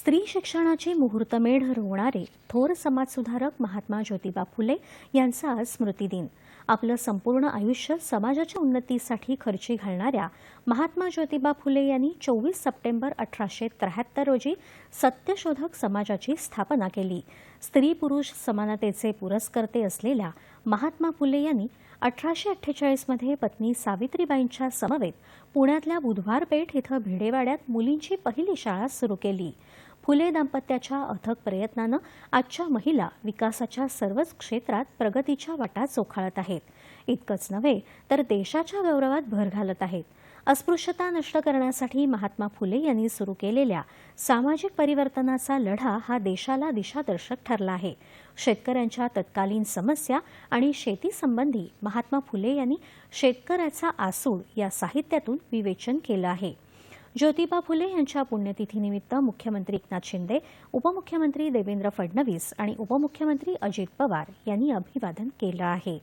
स्त्री शिक्षणाची मुहूर्तमेढ रोवणारे थोर समाजसुधारक महात्मा ज्योतिबा फुले यांचा आज स्मृतिदिन आपलं संपूर्ण आयुष्य समाजाच्या उन्नतीसाठी खर्ची घालणाऱ्या महात्मा ज्योतिबा फुले यांनी चोवीस सप्टेंबर अठराशे त्र्याहत्तर रोजी सत्यशोधक समाजाची स्थापना केली. स्त्री पुरुष समानतेचे पुरस्कर्ते असलेल्या महात्मा फुले यांनी अठराशे अठ्ठेचाळीसमध्ये पत्नी सावित्रीबाईंच्या समवेत पुण्यातल्या बुधवार पेठ इथं भिडेवाड्यात मुलींची पहिली शाळा सुरू केली. फुले दाम्पत्याच्या अथक प्रयत्नानं आजच्या महिला विकासाच्या सर्वच क्षेत्रात प्रगतीच्या वाटा चोखाळत आहेत. इतकंच नव्हे तर देशाच्या गौरवात भर घालत आहेत. अस्पृश्यता नष्ट करण्यासाठी महात्मा फुले यांनी सुरू केलेल्या सामाजिक परिवर्तनाचा लढा हा देशाला दिशादर्शक ठरला आहे. शेतकऱ्यांच्या तत्कालीन समस्या आणि शेतीसंबंधी महात्मा फुले यांनी शेतकऱ्याचा आसूड या साहित्यातून विवेचन केलं आहे. ज्योतिबा फुले यांच्या पुण्यतिथीनिमित्त मुख्यमंत्री एकनाथ शिंदे उपमुख्यमंत्री देवेंद्र फडणवीस आणि उपमुख्यमंत्री अजित पवार यांनी अभिवादन केलं आहे.